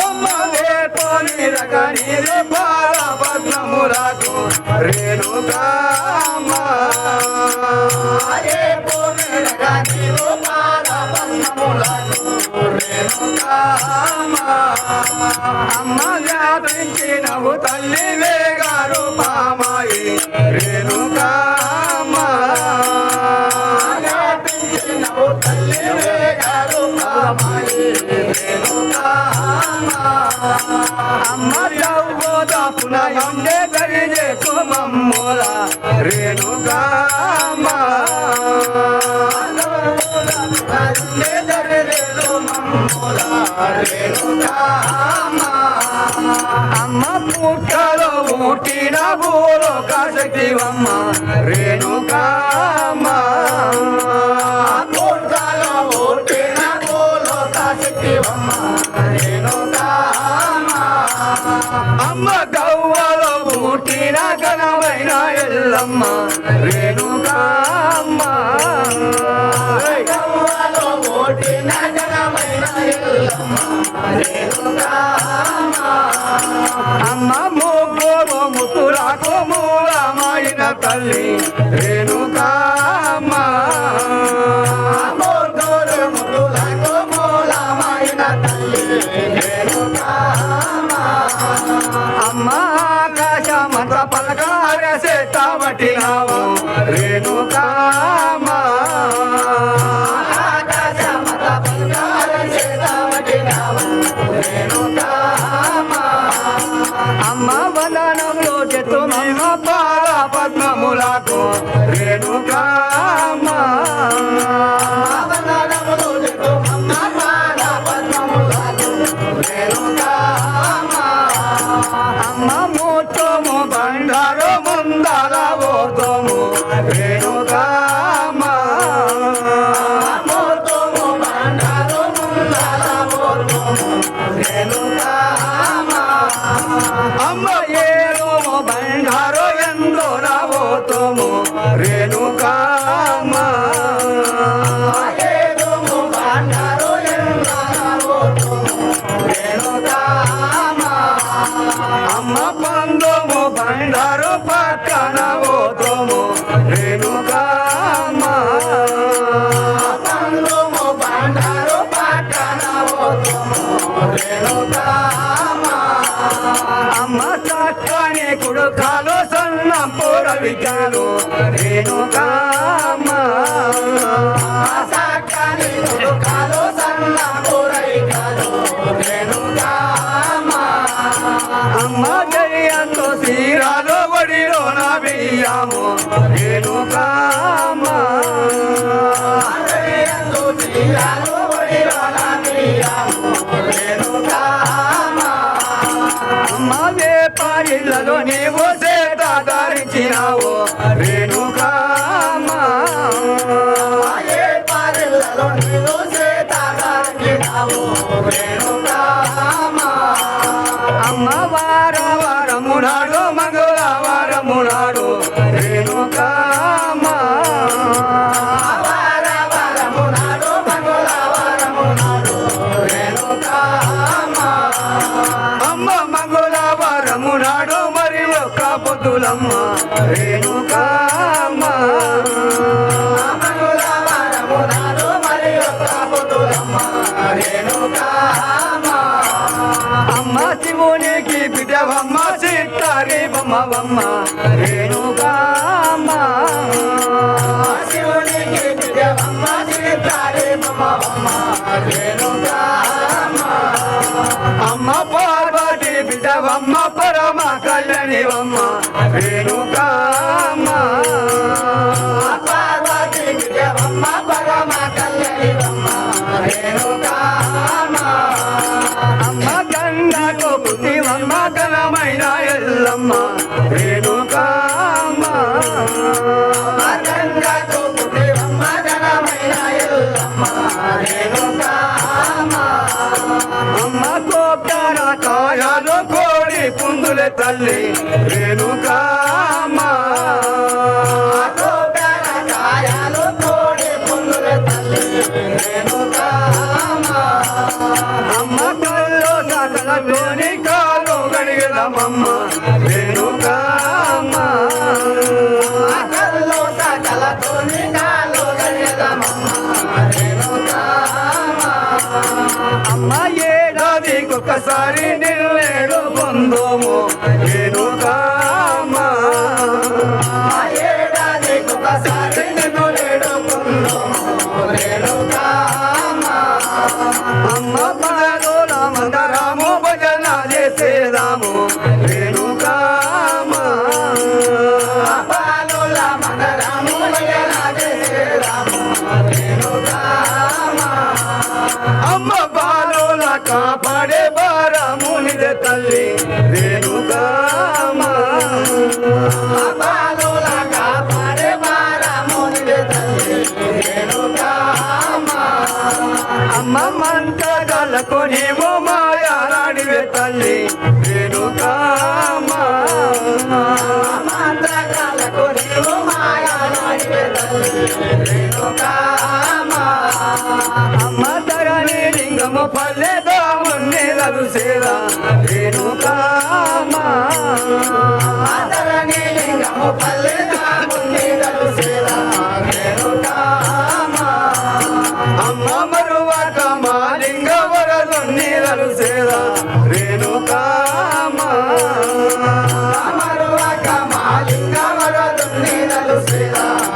అమ్మ వేపోని రక నీరు పద్మములకు రేణుకామ్మ వేపోని రక నీరు పద్మములకు రేణుకామ్మ అమ్మ వ్యాపించినవు తల్లి అమ్మ యవ్వోదాపున ఎండే దరిజే కుమమ్ముల అమ్మ పుట్టలో పుట్టిన బోలో కాశక్తివమ్మ. రేణుకామ్మ అమ్మ గవ్వలో పుట్టిన ఘనమైన ఎల్లమ్మ రేణుకామ్మ గవ్వలో పుట్టిన ఘనమైన ఎల్లమ్మ అమ్మ ముగ్గురు ముతులకు మూలమైన తల్లి రేణుకా అమ్మ ఆకాశమంత పలకార సేతావటినావు రేణుకామ్మ ఆకాశమంత అమ్మ వదనంలో చెట్టు పాల పద్మములకు రేణుకామ్మ చక్కని సన్న పూరవికాలు రేణుకామ్మ. చక్కని కుడుకాలు సన్న పూరవికాలు రేణుకామ్మ. అమ్మ జయంతో సీరాలో ఒడిలో నా బియ్యము రేణుకామ్మ జయంతో సీరాలో ఒడిలో నా బియ్యము అమ్మ వేపారిళ్ళలో నీవు సేత ధరించినావు రేణుకామ్మ వేపారిళ్ళలో నీవు సేత ధరించినావు రేణుకామ్మ అమ్మ వార వారము నాడు. మంగళవారము రేణుకామ్మ ఒక్క రేణుకామ్మ. అమ్మ శివునికి బిడ్డవమ్మ సిత్తారి బొమ్మవమ్మ రేణుకామ్మ. శివునికి బిడ్డవమ్మ సిత్తారి బొమ్మవమ్మ రేణుకామ్మ అమ్మ పార్వతి బిడ్డవమ్మ కళ్యాణివమ్మ రేణుకామ్మ పార్వతి బిడ్డవమ్మ పరమ కళ్యాణివమ్మ రేణుకామ్మ అమ్మ. గంగకు పుట్టివమ్మ ఘనమైన ఎల్లమ్మ రేణుకామ్మ గంగకు పుట్టివమ్మ ఘనమైన ఎల్లమ్మ రేణుకామ్మ అమ్మ. కోప్తార కాయాలు కోడి పుందులే తల్లి ఒక్కసారి నిన్నేడు పొందోము. రేణుకామ్మ ఆ ఏడాదికొకసారి నిన్ను వేడుకుందుము రేణుకామ అమ్మ పదలోల మందరాము భజన చేసేదాము. రేణుకామ్మ పాలుల మందరము భజన చేసేదాము. రేణుకామ అమ్మ కాపాడే అమ్మ మంటగల కొనేమో మాయాడివే తల్లి రేణుకామ్మ మంత్రకాలకు నీవు మాయాలాడివే తల్లి. రేణుకామ అమ్మ ధరణి లింగము పల్లెదామున్నే రఘుసేరా రేణుకామ్మ ఆదరణి లింగము